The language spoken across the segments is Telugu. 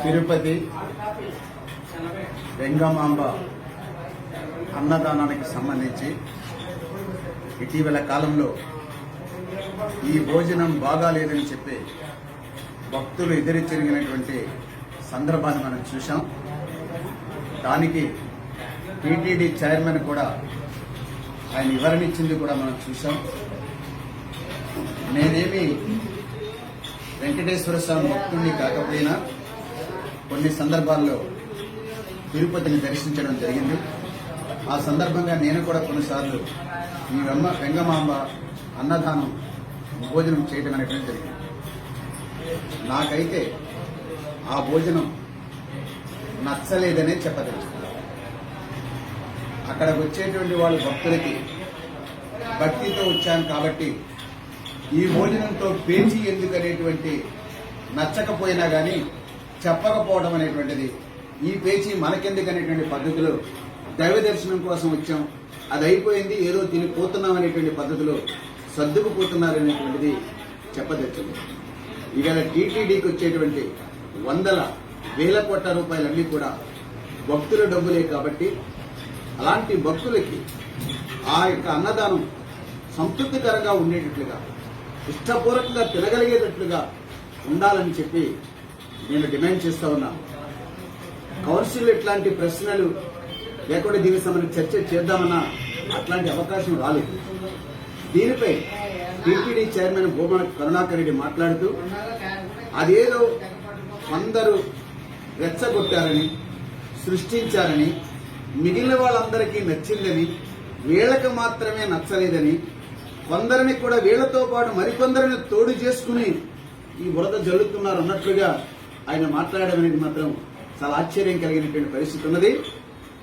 తిరుపతి వెంగమాంబ అన్నదానానికి సంబంధించి ఇటీవల కాలంలో ఈ భోజనం బాగాలేదని చెప్పి భక్తులు ఎదురెచ్చరిగినటువంటి సందర్భాన్ని మనం చూసాం దానికి టీటీడీ చైర్మన్ కూడా ఆయన వివరణ ఇచ్చింది కూడా మనం చూసాం నేనేమి వెంకటేశ్వర స్వామి భక్తుడిని కాకపోయినా కొన్ని సందర్భాల్లో తిరుపతిని దర్శించడం జరిగింది. ఆ సందర్భంగా నేను కూడా కొన్నిసార్లు ఈ వెమ్మ వెంగమాంబ అన్నదానం భోజనం చేయడం అనేటువంటి జరిగింది. నాకైతే ఆ భోజనం నచ్చలేదనే చెప్పదలుచు అక్కడికి వచ్చేటువంటి వాళ్ళు భక్తులకి భక్తితో వచ్చాను కాబట్టి ఈ భోజనంతో పేచి ఎందుకు అనేటువంటి నచ్చకపోయినా కానీ చెప్పకపోవడం అనేటువంటిది ఈ పేచి మనకెందుకు అనేటువంటి పద్ధతిలో దైవ దర్శనం కోసం వచ్చాం. అది అయిపోయింది ఏదో తిని పోతున్నాం అనేటువంటి పద్ధతిలో సర్దుకుపోతున్నారు అనేటువంటిది చెప్పదచ్చింది ఇవాళ టీటీడీకి వచ్చేటువంటి వందల వేల కోట్ల రూపాయలన్నీ కూడా భక్తుల డబ్బులే కాబట్టి అలాంటి భక్తులకి ఆ యొక్క అన్నదానం సంతృప్తికరంగా ఉండేటట్లుగా ఇష్టపూర్వకంగా తినగలిగేటట్లుగా ఉండాలని చెప్పి నేను డిమాండ్ చేస్తా ఉన్నాను కౌన్సిల్ ఇట్లాంటి ప్రశ్నలు లేకుండా దీనికి సంబంధించి చర్చ చేద్దామన్నా అట్లాంటి అవకాశం రాలేదు. దీనిపై టీటీడీ చైర్మన్ భూమన కరుణాకర్ రెడ్డి మాట్లాడుతూ అదేదో కొందరు రెచ్చగొట్టారని సృష్టించారని మిగిలిన వాళ్ళందరికీ నచ్చిందని వీళ్ళకి మాత్రమే నచ్చలేదని కొందరిని కూడా వీళ్ళతో పాటు మరికొందరిని తోడు చేసుకుని ఈ బురద జల్లుతున్నారు అన్నట్లుగా ఆయన మాట్లాడడం అనేది మాత్రం చాలా ఆశ్చర్యం కలిగినటువంటి పరిస్థితి ఉన్నది.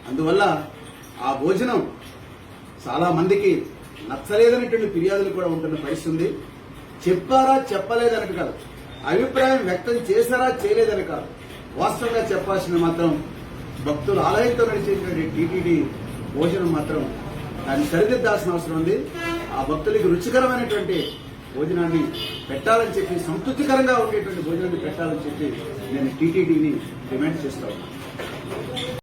అందువల్ల ఆ భోజనం చాలా మందికి నచ్చలేదనేటువంటి ఫిర్యాదులు కూడా ఉంటున్న పరిస్థితి ఉంది. చెప్పారా చెప్పలేదని కాదు. అభిప్రాయం వ్యక్తం చేశారా చేయలేదని కాదు. వాస్తవంగా చెప్పాల్సిన మాత్రం భక్తులు ఆలయంతో నడిచేటువంటి టీటీడీ భోజనం మాత్రం దాన్ని సరిదిద్దాల్సిన అవసరం ఉంది. ఆ భక్తులకి రుచికరమైనటువంటి భోజనాన్ని పెట్టాలని చెప్పి సంతృప్తికరంగా ఉండేటువంటి భోజనాన్ని పెట్టాలని చెప్పి నేను టీటీడీని డిమాండ్ చేస్తాను